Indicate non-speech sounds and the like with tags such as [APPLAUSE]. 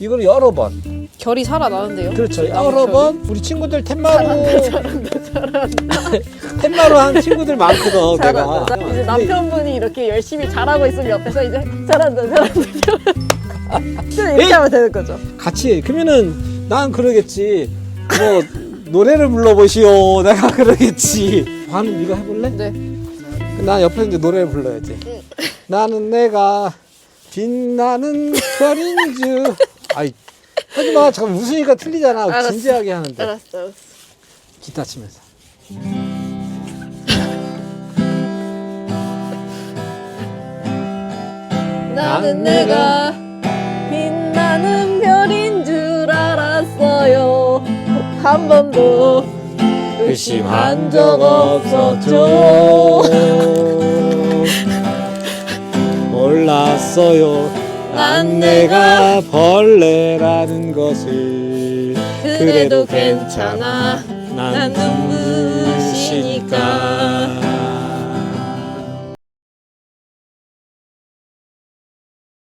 이걸 여러 번 결이 살아나는데요. 그렇죠 나무 여러. 번 우리 친구들 텐마루 텐마루 [LAUGHS] 한 친구들 많거든 [LAUGHS] 내가 잘한다. 이제 남편분이 이렇게 열심히 잘하고 있으면 옆에서 이제 잘한다, 잘한다. 잘한다. 이렇게 하면 되는 거죠. 같이 그러면은 난 그러겠지 뭐 노래를 불러보시오 [LAUGHS] 내가 그러겠지 반은 네가 해볼래? 네. 난 옆에서 이제 노래를 불러야지 나는 내가 빛나는 별인 줄 아이 하지마 잠깐 웃으니까 틀리잖아 알았어. 진지하게 하는데 알았어, 알았어. 기타 치면서 나는 내가 빛나는 별인 줄 알았어요. 한 번도 의심한 적 없었죠. 몰랐어요 난 내가 벌레라는 것을 그래도 괜찮아. 난 눈물